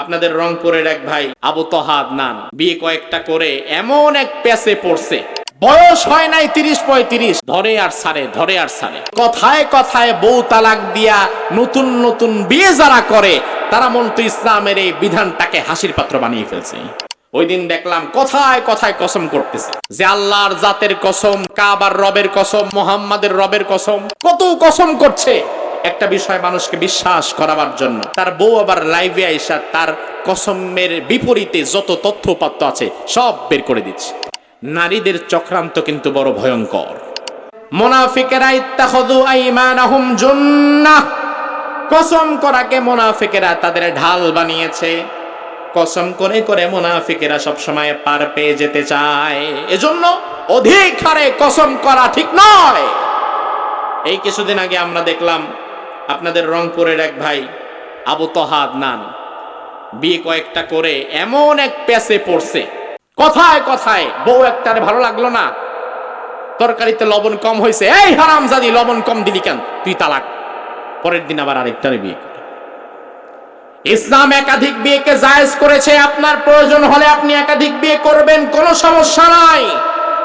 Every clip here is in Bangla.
আপনাদের রংপুরের এক ভাই, আবু তহাদ নান বিয়ে কয়েকটা করে এমন এক প্যাসে পড়ছে। বয়স হয় নাই তিরিশ পঁয়ত্রিশ। ধরে আর সারে, ধরে আর সারে। কথায় কথায় বউ তালাক দিয়া নতুন নতুন বিয়ে যারা করে, তারা মন্তু ইসলামের এই বিধানটাকে হাসির পাত্র বানিয়ে ফেলছে। ওই দিন দেখলাম কথায় কথায় কসম করতেছে। যে আল্লাহর জাতের কসম, কাবার রবের কসম, মোহাম্মদের রবের কসম, কত কসম করছে। একটা বিষয় মানুষকে বিশ্বাস করাবার জন্য। তার বউ আবার লাইভে আইসা তার কসমের বিপরীতে যত তথ্যপাত্র আছে সব বের করে দিচ্ছে। নারীদের চক্রান্ত কিন্তু বড় ভয়ঙ্কর। মোনাফিকেরা আইমানাহুম কসম করাকে মোনাফিকেরা তাদের ঢাল বানিয়েছে। কসম করে করে মোনাফিকেরা সবসময় পার পেয়ে যেতে চায়। এজন্য অধিক হারে কসম করা ঠিক নয়। এই কিছুদিন আগে আমরা দেখলাম আপনাদের রংপুরের এক ভাই, আবু তহাদ নান। বিয়ে কয়েকটা করে এমন এক প্যাসে পড়ছে। কথায় কথায়, বউ একটার ভালো লাগল না। তরকারিতে লবণ কম হয়েছে। এই হারাম জাদি লবণ কম দিলি কেন? তুই তালাক। পরের দিন আবার আরেকটারে বিয়ে। ইসলাম একাধিক বিয়েকে জায়েজ করেছে। আপনার প্রয়োজন হলে আপনি একাধিক বিয়ে করবেন, কোনো সমস্যা নাই।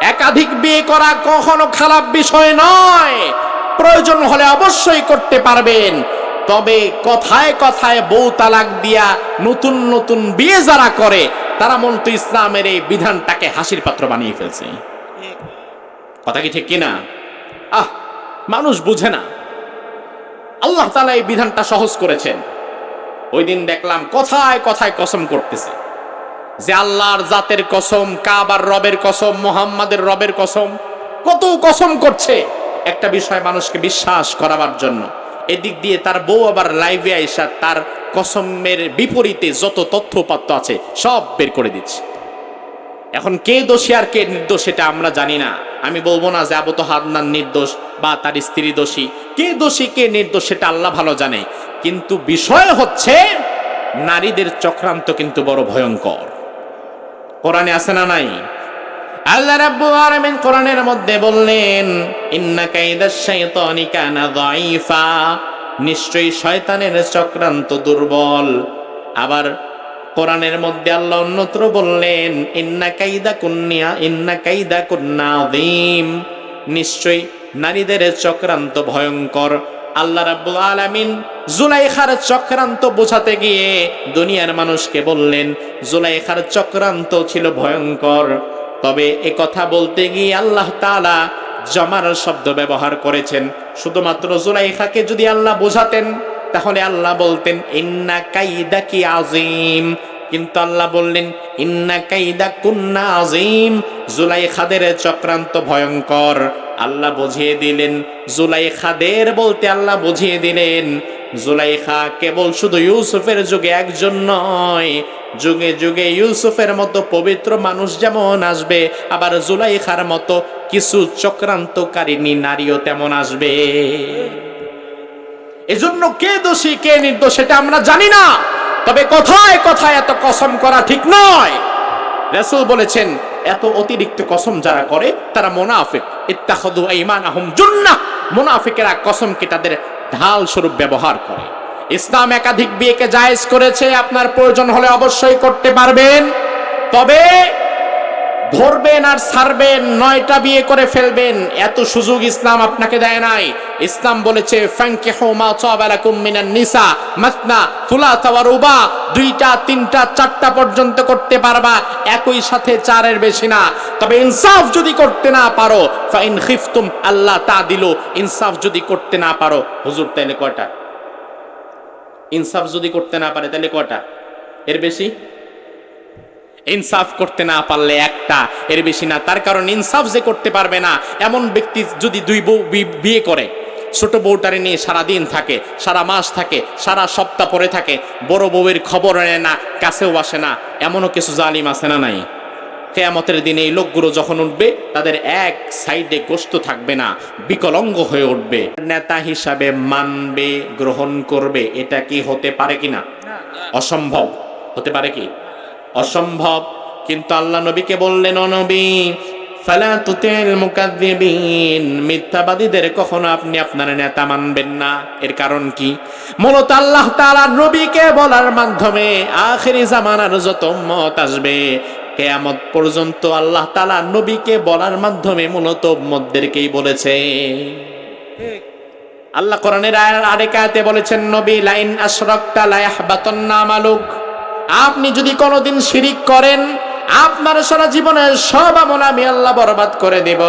একাধিক বিয়ে করা কখনো খারাপ বিষয় নয়। প্রয়োজন হলে অবশ্যই করতে পারবেন। তবে কথায় কথায় বউ তালাক দিয়া নতুন নতুন বিয়ে যারা করে, তারা মন্ত ইসলামের এই বিধানটাকে হাসির পাত্র বানিয়ে ফেলছে। কথা কি ঠিক কিনা? আহ, মানুষ বুঝে না। আল্লাহ তালা এই বিধানটা সহজ করেছেন। ওই দিন দেখলাম কথায় কথায় কসম করতেছে। যে আল্লাহর জাতের কসম, কাবার রবের কসম, মোহাম্মদের রবের কসম, কত কসম করছে। একটা বিষয় মানুষকে বিশ্বাস করাবার জন্য। এদিক দিয়ে তার বউ আবার লাইভে আইসা তার কসমের বিপরীতে যত তথ্য তথ্যপাত্র আছে সব বের করে দিচ্ছে। এখন কে দোষী আর কে নির্দোষ সেটা আমরা জানি না। আমি বলব না যে আবু তো হাদনান নির্দোষ বা তার স্ত্রী দোষী। কে দোষী, কে নির্দোষ সেটা আল্লাহ ভালো জানে। কিন্তু বিষয় হচ্ছে নারীদের চক্রান্ত কিন্তু বড় ভয়ঙ্কর। কোরআনে আছে না নাই? আল্লাহ রাব্বুল আলামিন কোরআনের মধ্যে বললেন, ইন্না কাইদাশ শাইতানি কানা দাঈফা। নিশ্চয়ই শয়তানের চক্রান্ত দুর্বল। আবার কোরআনের মধ্যে আল্লাহ অন্যত্র বললেন, ইন্না কাইদা কুন্নিয়া, ইন্না কাইদা কুন্না আযীম। নিশ্চয়ই নারীদের চক্রান্ত ভয়ঙ্কর। আল্লাহ রাব্বুল আলামিন জুলাইখার চক্রান্ত বোঝাতে গিয়ে দুনিয়ার মানুষকে বললেন, জুলাইখার চক্রান্ত ছিল ভয়ঙ্কর। তবে এ কথা বলতে গিয়ে আল্লাহ তালা জমার শব্দ ব্যবহার করেছেন। শুধুমাত্র জুলাইখাকে যদি আল্লাহ বোঝাতেন, তাহলে আল্লাহ বলতেন, ইন্না কাইদা কি আজিম কিন্তু আল্লাহ বললেন, ইন্না কাইদা কুন্না আজিম জুলাই জুলাইখাদের চক্রান্ত ভয়ঙ্কর। আল্লাহ বুঝিয়ে দিলেন, জুলাইখাদের বলতে আল্লাহ বুঝিয়ে দিলেন, জুলাইখা কেবল শুধু ইউসুফের যুগে একজন নয় যুগে যুগে ইউসুফের মতো পবিত্র মানুষ যেমন আসবে, আবার জুলাইখার মতো কিছু চক্রান্তকারিনী নারীও তেমন আসবে। এজন্য কে দোষী, কে নির্দোষ সেটা আমরা জানি না। তবে কথায় কথায় এত কসম করা ঠিক নয়। রাসূল বলেছেন, এত অতিরিক্ত কসম যারা করে, তারা মোনাফিক। ইত্তাখাদু আইমানাহুম জুন্নাহ। মোনাফিকেরা কসমকে তাদের ঢাল স্বরূপ ব্যবহার করে। ইসলাম একাধিক বিয়েকে জায়েজ করেছে, আপনার প্রয়োজন হলে অবশ্যই করতে পারবেন। তবে ধরবেন আর ছাড়বেন নয়টা বিয়ে করে ফেলবেন, এত সুযোগ ইসলাম আপনাকে দেয় নাই। ইসলাম বলেছে নিসা ওয়া রুবা দুইটা, তিনটা, চারটা পর্যন্ত করতে পারবা, একই সাথে চারের বেশি না। তবে ইনসাফ যদি করতে না পারো, ফাইন খিফতুম আল্লাহ তা দিল, ইনসাফ যদি করতে না পারো। হুজুর, তাইলে কয়টা? ইনসাফ যদি করতে না পারে, তাহলে কয়টা? এর বেশি? ইনসাফ করতে না পারলে একটা, এর বেশি না। তার কারণ ইনসাফ যে করতে পারবে না, এমন ব্যক্তি যদি দুই বউ বিয়ে করে, ছোট বউটারে নিয়ে সারা দিন থাকে, সারা মাস থাকে, সারা সপ্তাহ পরে থাকে, বড় বউয়ের খবর নেয় না, কাছেও আসে না, এমনও কিছু জালিম আছে না নাই? কেয়ামতের দিনে এই লোকগুলো যখন উঠবে, তাদের এক সাইডে গোস্ত থাকবে না, বিকলঙ্গ হয়ে উঠবে। নেতা হিসাবে মানবে, গ্রহণ করবে, এটা কি হতে পারে কিনা? অসম্ভব। হতে পারে কি? অসম্ভব। কিন্তু আল্লাহ নবীকে বললেন, ও নবী, ফালা তুতিল মুকাদ্দিবিন মিথ্যাবাদীদের কখনো আপনি আপনার নেতা মানবেন না। এর কারণ কি? মূলত আল্লাহ তাআলা নবীকে বলার মাধ্যমে আখেরি জামানার যত উম্মত আসবে কেয়ামত পর্যন্ত আল্লাহ তালা নবীকে বলার মাধ্যমে মূলত উম্মতদেরকেই বলেছে। আল্লাহ কোরআনের আরেক আয়াতে বলেছেন, নবী, লাইন আশরাকতা ইয়াহবাতান্না আমালুক। আপনি যদি কোনোদিন শিরিক করেন, আপনার সারা জীবনের সব আমল আমি আল্লাহ বরবাদ করে দেব।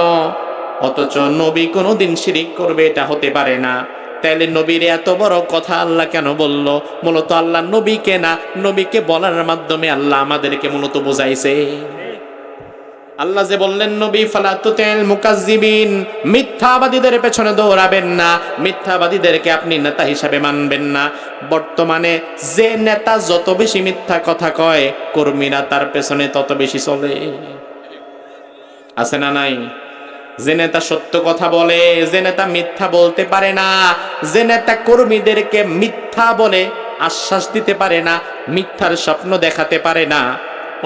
অথচ নবী কোনোদিন শিরিক করবে এটা হতে পারে না। তাইলে নবীর এত বড় কথা আল্লাহ কেন বলল? মূলত আল্লাহ নবীকে না, নবীকে বলার মাধ্যমে আল্লাহ আমাদেরকে মূলত বোঝাইছে। আল্লাহ যে বললেন, নবী ফালাতুতেল মুকাজ্জিবিন, মিথ্যাবাদীদের পেছনে দৌড়াবেন না, মিথ্যাবাদীদেরকে আপনি নেতা হিসাবে মানবেন না। বর্তমানে যে নেতা যত বেশি মিথ্যা কথা কয়, কর্মীরা তার পেছনে তত বেশি চলে। আছে না নাই? যে নেতা সত্য কথা বলে, যে নেতা মিথ্যা বলতে পারে না, যে নেতা কর্মীদেরকে মিথ্যা বলে আশ্বাস দিতে পারে না, মিথ্যার স্বপ্ন দেখাতে পারে না,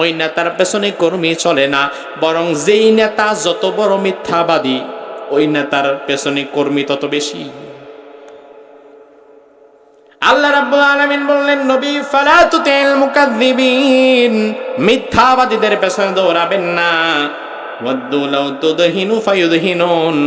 ওই নেতার পেছনে কর্মী চলে না, বরং যেই নেতা যত বড় মিথ্যাবাদী, ওই নেতার পেছনে কর্মী তত বেশি। আল্লাহ রাব্বুল আলামিন বললেন, নবী, ফালা তুতিল মিথ্যাবাদীদের পেছনে দৌড়াবেন না। ওয়াদ্দু লাউ তুদহিনু ফায়ুদহিনুন।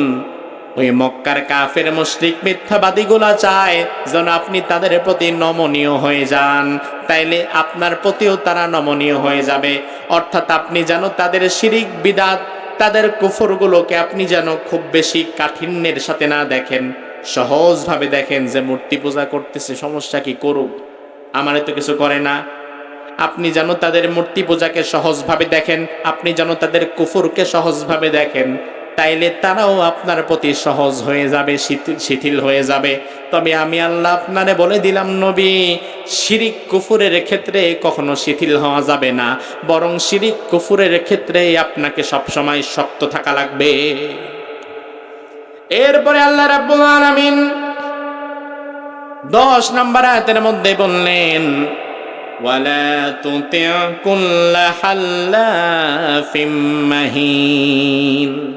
ওই মক্কার কাফের মুশরিক মিথ্যাবাদীগুলা চায় যেন আপনি তাদের প্রতি নমনীয় হয়ে যান। তাইলে আপনার প্রতিও তারা নমনীয় হয়ে যাবে। অর্থাৎ আপনি যেন তাদের শিরিক, বিদাত, তাদের কুফরগুলোকে আপনি যেন খুব বেশি কাঠিন্যের সাথে না দেখেন। সহজভাবে দেখেন যে মূর্তি পূজা করতেছে, সমস্যা কি করুক? আমারে তো কিছু করে না। আপনি যেন তাদের মূর্তি পূজাকে সহজভাবে দেখেন, আপনি যেন তাদের কুফুরকে সহজভাবে দেখেন, তাইলে তারাও আপনার প্রতি সহজ হয়ে যাবে শিথিল হয়ে যাবে। তবে আমি আল্লাহ আপনারে বলে দিলাম, নবী, শিরিক কুফুরের ক্ষেত্রে কখনো শিথিল হওয়া যাবে না, বরং শিরিক কুফুরের ক্ষেত্রে আপনাকে সবসময় শক্ত থাকা লাগবে। এরপরে আল্লাহ রাব্বুল আলামিন দশ নম্বর আয়াতের মধ্যে বললেন ওয়ালা তুতি' কুল্লা হাল্লাফিম মাহিন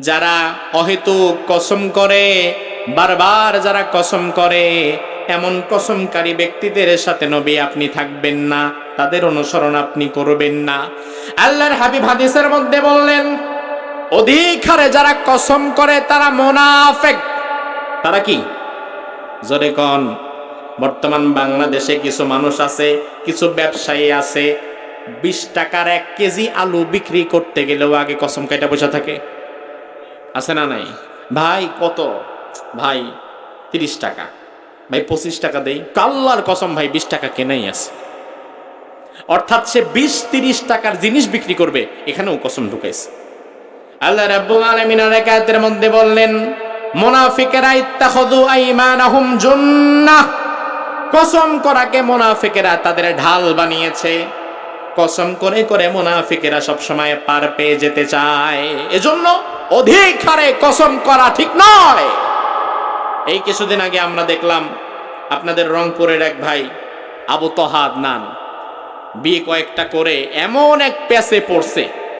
যারা অহেতুক কসম করে, বারবার যারা কসম করে, এমন কসমকারী ব্যক্তিদের সাথে নবী আপনি থাকবেন না, তাদের অনুসরণ আপনি করবেন না। আল্লাহর হাবিব হাদিসের মধ্যে বললেন, অধিক হারে যারা কসম করে তারা মোনাফেক। তারা কি? জোরে কন। বর্তমান বাংলাদেশে কিছু মানুষ আছে, কিছু ব্যবসায়ী আছে। বিশ টাকার এক কেজি আলু বিক্রি করতে গেলেও আগে কসম কাইটা বসে থাকে। আছে না নাই? ভাই, কত? ভাই, তিরিশ টাকা। ভাই, পঁচিশ টাকা দেই। কাল্লার কসম ভাই, বিশ টাকা কেনাই আছে। অর্থাৎ সে বিশ, তিরিশ টাকার জিনিস বিক্রি করবে, এখানেও কসম ঢুকাইছে। আল্লাহ রাব্বুল আলামিন আর আয়াতের মধ্যে বললেন, মুনাফিকেরা ইত্তাখাযু আইমানাহুম জুন্নাহ। কসম করাকে মুনাফিকেরা তাদের ঢাল বানিয়েছে। কসম করে করে মুনাফিকেরা সব সময় পার পেয়ে যেতে চায়। এজন্য অধিক হারে কসম করা ঠিক নয়। এই কিছুদিন আগে আমরা দেখলাম আপনাদের রংপুরের এক ভাই, আবু তহাদ নান। বিয়ে কয়েকটা করে এমন এক প্যাসে পড়ছে।